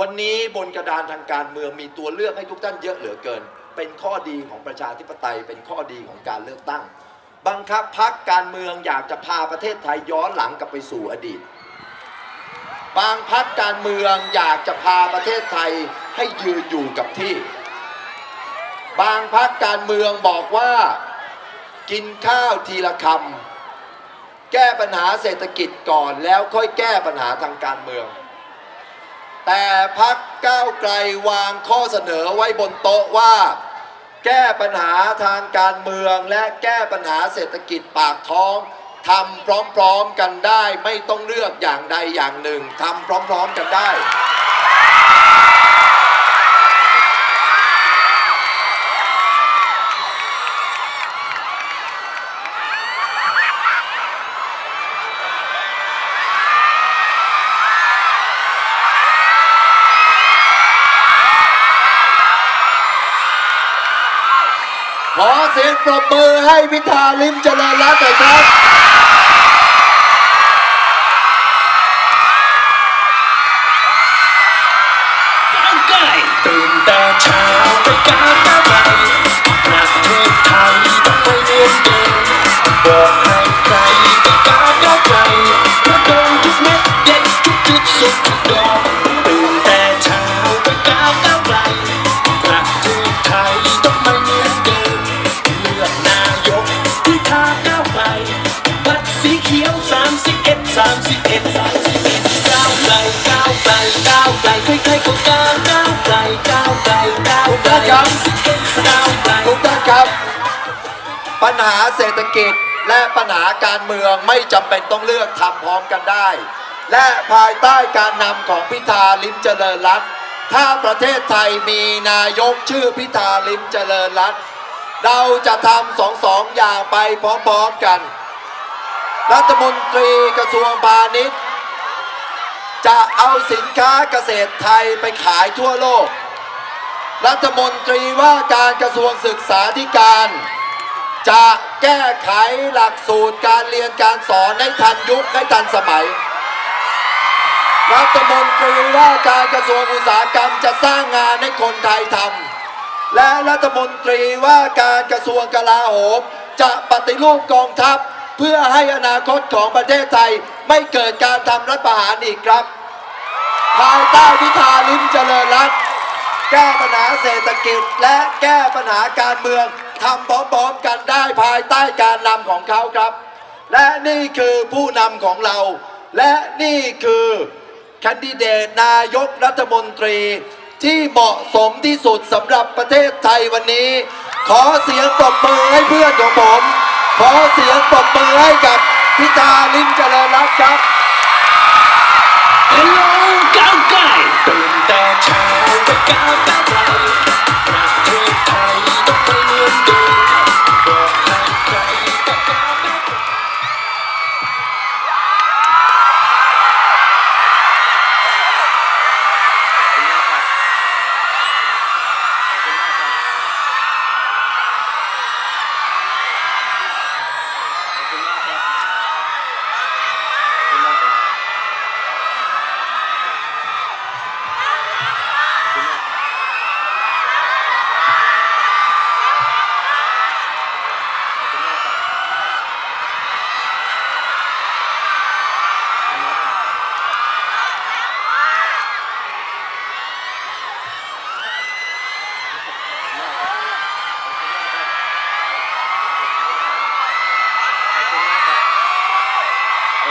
วันนี้บนกระดานทางการเมืองมีตัวเลือกให้ทุกท่านเยอะเหลือเกิน เป็นข้อดีของประชาธิปไตย เป็นข้อดีของการเลือกตั้ง บังคับพักการเมืองอยากจะพาประเทศไทยย้อนหลังกลับไปสู่อดีต บางพักการเมืองอยากจะพาประเทศไทยให้ยืนอยู่กับที่ บางพักการเมืองบอกว่า กินข้าวทีละคำแก้ปัญหาเศรษฐกิจก่อนแล้วค่อยแก้ปัญหาทางการเมือง แต่พักก้าวไกลวางข้อเสนอไว้บนโต๊ะว่า แก้ปัญหาทางการเมืองและแก้ปัญหาเศรษฐกิจปากท้องทำพร้อมๆกันได้ ไม่ต้องเลือกอย่างใดอย่างหนึ่งทำพร้อมๆกันได้ ปรบมือให้พิธาลิมเจริญรัตน์หน่อยครับ ก้าวไกลตื่นแต่เช้าไปก้าวก้าวไกลประเทศไทยต้องไปเรียนเก่งบอกให้ใครไปก้าวก้าวไกลเพราะโดนทุกเม็ดเด็ดทุกจุดสุดทุกดอก ท่านครับทุกท่านครับ ปัญหาเศรษฐกิจและปัญหาการเมืองไม่จำเป็นต้องเลือกทำพร้อมกันได้ และภายใต้การนำของพิธาลิมเจริญรัตน์ถ้าประเทศไทยมีนายกชื่อพิธาลิมเจริญรัตน์เราจะทำสองสองอย่างไปพร้อมๆกัน รัฐมนตรีกระทรวงพาณิชย์ จะเอาสินค้าเกษตรไทยไปขายทั่วโลก รัฐมนตรีว่าการกระทรวงศึกษาธิการ จะแก้ไขหลักสูตรการเรียนการสอนให้ทันยุคให้ทันสมัย รัฐมนตรีว่าการกระทรวงอุตสาหกรรมจะสร้างงานให้คนไทยทำและรัฐมนตรีว่าการกระทรวงกลาโหมจะปฏิรูปกองทัพเพื่อให้อนาคตของประเทศไทยไม่เกิดการทำรัฐประหารอีกครับ ภายใต้พิธาลิมเจริญรัตน์ แก้ปัญหาเศรษฐกิจและแก้ปัญหาการเมืองทำพร้อมๆกันได้ภายใต้การนำของเขาครับ และนี่คือผู้นำของเรา และนี่คือแคนดิเดตนายกรัฐมนตรีที่เหมาะสมที่สุดสำหรับประเทศไทยวันนี้ ขอเสียงปรบมือให้เพื่อนของผม ขอเสียงปรบมือให้กับพิธาลิมเจริญรัตน์ครับ นแต่เช้าไปก้าว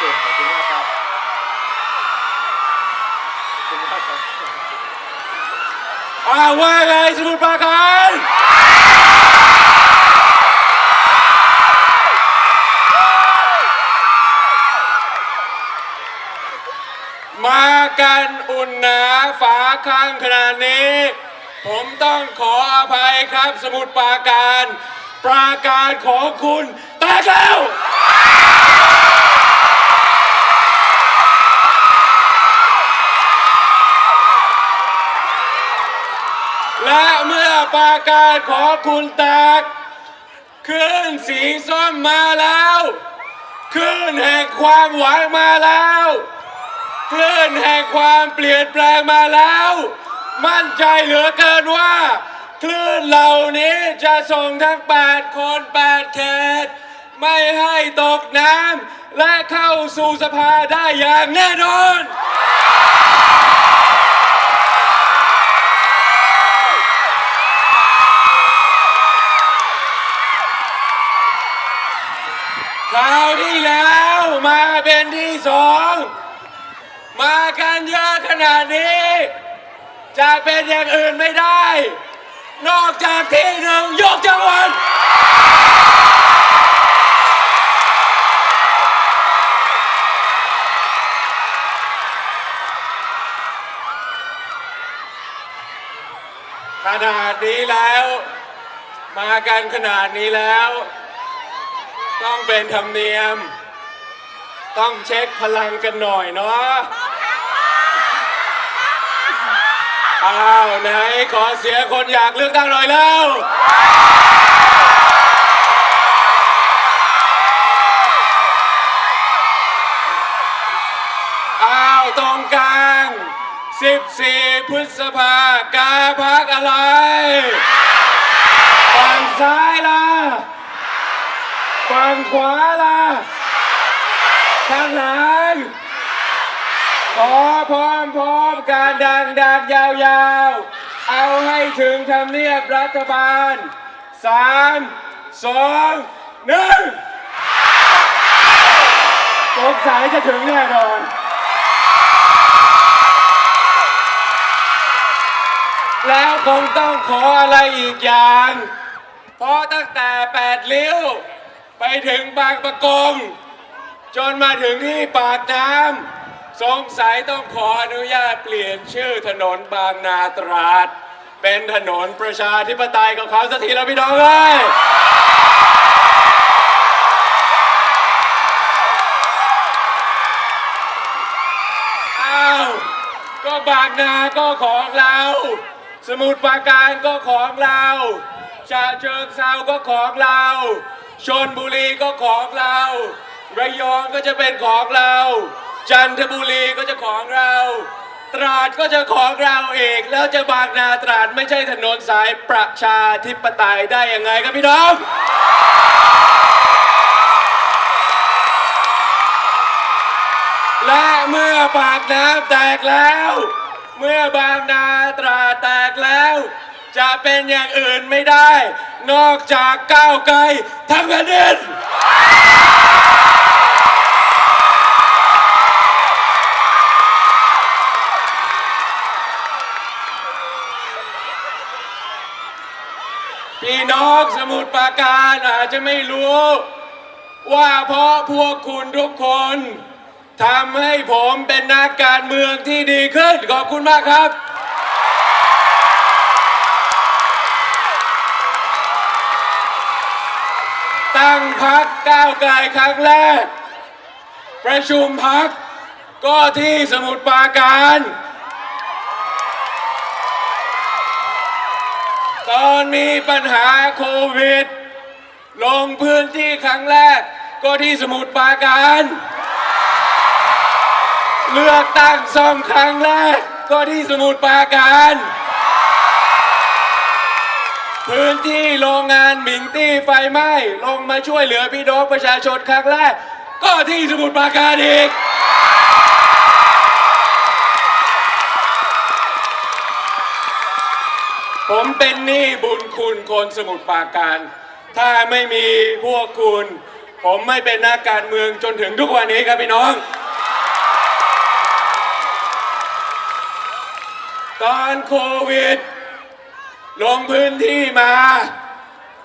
เคขอบคุณมากครับขอบคุณมากครับอ่าว่าไงสมุทรปราการมากันอุ่นหนาฝาข้างขนาดนี้ ผมต้องขออภัยครับสมุทรปราการ ปราการของคุณแตกแล้ว และเมื่อปราการของคุณแตกคลื่นสีส้มมาแล้วคลื่นแห่งความหวังมาแล้วคลื่นแห่งความเปลี่ยนแปลงมาแล้ว มั่นใจเหลือเกินว่า คลื่นเหล่านี้จะส่งทั้ง 8 คน 8 เขต ไม่ให้ตกน้ำและเข้าสู่สภาได้อย่างแน่นอน เป็นที่สองมากันเยอะขนาดนี้ จะเป็นอย่างอื่นไม่ได้ นอกจากที่หนึ่งยกจังหวัดขนาดนี้แล้ว มากันขนาดนี้แล้ว ต้องเป็นธรรมเนียม ต้องเช็คพลังกันหน่อยเนาะอ้าวไหนขอเสียงคนอยากเลือกตั้งหน่อยแล้ว อ้าวตรงกลาง 14 พฤษภากาพักอะไร ฝั่งซ้ายล่ะ ฝั่งขวาล่ะ ข้างหลังขอพร้อมพร้อมการดังดังยาวๆ เอาให้ถึงทำเนียบรัฐบาลสามสองหนึ่งสงสัยจะถึงแน่นอนแล้วคงต้องขออะไรอีกอย่าง เพราะตั้งแต่แปดริ้วไปถึงบางประกง จนมาถึงที่ปากน้ำสงสัยต้องขออนุญาตเปลี่ยนชื่อถนนบางนาตราด เป็นถนนประชาธิปไตยกับเขาสักทีแล้วพี่น้องเอ้ยอ้าวก็บางนาก็ของเรา สมุทรปราการก็ของเราชาเชิงเซาก็ของเรา ชนบุรีก็ของเรา ระยองก็จะเป็นของเรา จันทบุรีก็จะของเรา ตราดก็จะของเราเองแล้วจะบางนาตราดไม่ใช่ถนนสายประชาธิปไตยได้ยังไงครับพี่น้อง และเมื่อปากน้ำแตกแล้ว เมื่อบางนาตราแตกแล้ว จะเป็นอย่างอื่นไม่ได้ นอกจากก้าวไกลทั้งแผ่นดิน พี่น้องสมุทรปราการอาจจะไม่รู้ ว่าเพราะพวกคุณทุกคนทำให้ผมเป็นนักการเมืองที่ดีขึ้น ขอบคุณมากครับ ตั้งพักก้าวไกลครั้งแรก ประชุมพักก็ที่สมุทรปราการ ตอนมีปัญหาโควิด ลงพื้นที่ครั้งแรก ก็ที่สมุทรปราการ เลือกตั้งซ่อมครั้งแรก ก็ที่สมุทรปราการ พื้นที่โรงงานหมิงตี้ไฟไหม้ ลงมาช่วยเหลือพี่น้องประชาชนครั้งแรก ก็ที่สมุทรปราการอีก ผมเป็นหนี้บุญคุณคนสมุทรปราการ ถ้าไม่มีพวกคุณ ผมไม่เป็นนักการเมืองจนถึงทุกวันนี้ครับพี่น้อง ตอนโควิด ลงพื้นที่มา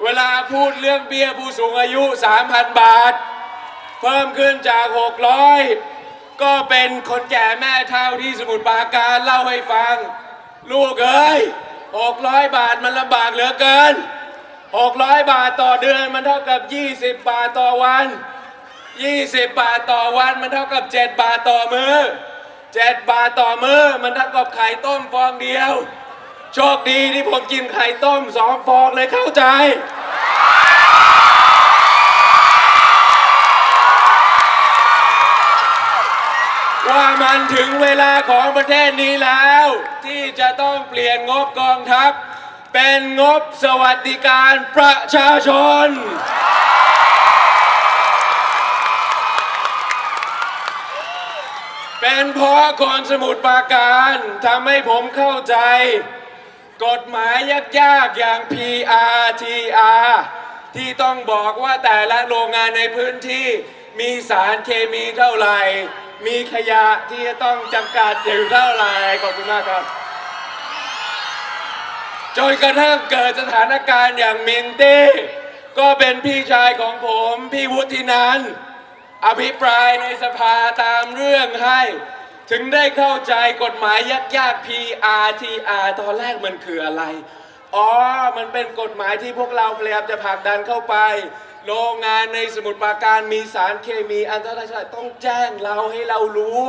เวลาพูดเรื่องเบี้ยผู้สูงอายุ 3,000 บาท เพิ่มขึ้นจาก 600 ก็เป็นคนแก่แม่เท่าที่สมุทรปราการเล่าให้ฟัง ลูกเอ้ย 600 บาทมันลำบากเหลือเกิน 600 บาทต่อเดือนมันเท่ากับ 20 บาทต่อวัน 20 บาทต่อวันมันเท่ากับ 7 บาทต่อมือ 7 บาทต่อมือมันเท่ากับไข่ต้มฟองเดียว โชคดีที่ผมกินไข่ต้มสองฟองเลยเข้าใจ มันถึงเวลาของประเทศนี้แล้ว ที่จะต้องเปลี่ยนงบกองทัพ เป็นงบสวัสดิการประชาชน เป็นเพราะคนสมุทรปราการทำให้ผมเข้าใจ กฎหมายยากๆ อย่าง PRTR ที่ต้องบอกว่าแต่ละโรงงานในพื้นที่มีสารเคมีเท่าไหร่ มีขยะที่จะต้องจำกัดอยู่เท่าไหร่ขอบคุณมากครับ จนกระทั่งเกิดสถานการณ์อย่างมินตี้ก็เป็นพี่ชายของผมพี่วุฒินันท์อภิปรายในสภาตามเรื่องให้ ถึงได้เข้าใจกฎหมายยากๆ PRTR ตอนแรกมันคืออะไร อ๋อ มันเป็นกฎหมายที่พวกเราพยายามจะผลักดันเข้าไป โรงงานในสมุทรปราการมีสารเคมีอันตรายต้องแจ้งเราให้เรารู้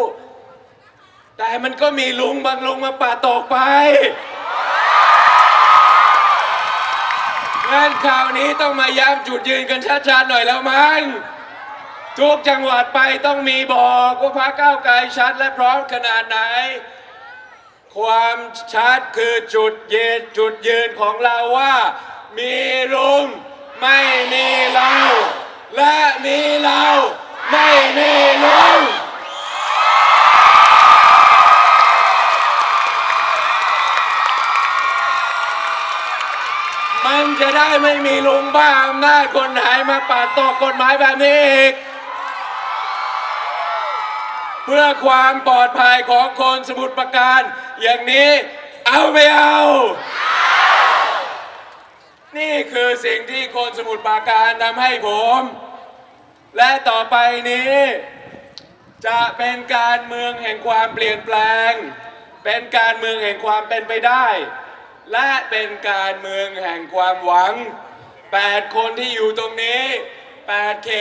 แต่มันก็มีลุงบางลุงมาปาตกไปงั้นคราวนี้ต้องมาย้ำจุดยืนกันชัดๆหน่อยแล้วมั้งทุกจังหวัดไปต้องมีบอกว่าพรรคก้าวไกลชัดและพร้อมขนาดไหน ความชัดคือจุดยืนจุดยืนของเราว่า มีลุง ไม่มีเรา และมีเรา ไม่มีลุงมันจะได้ไม่มีลุงบ้าอำนาจคนไหนมาปาดตกกฎหมายแบบนี้อีก เพื่อความปลอดภัยของคนสมุทรปราการ อย่างนี้เอาไม่เอา นี่คือสิ่งที่คนสมุทรปราการทำให้ผม และต่อไปนี้ จะเป็นการเมืองแห่งความเปลี่ยนแปลง เป็นการเมืองแห่งความเป็นไปได้ และเป็นการเมืองแห่งความหวัง 8 คนที่อยู่ตรงนี้8เขต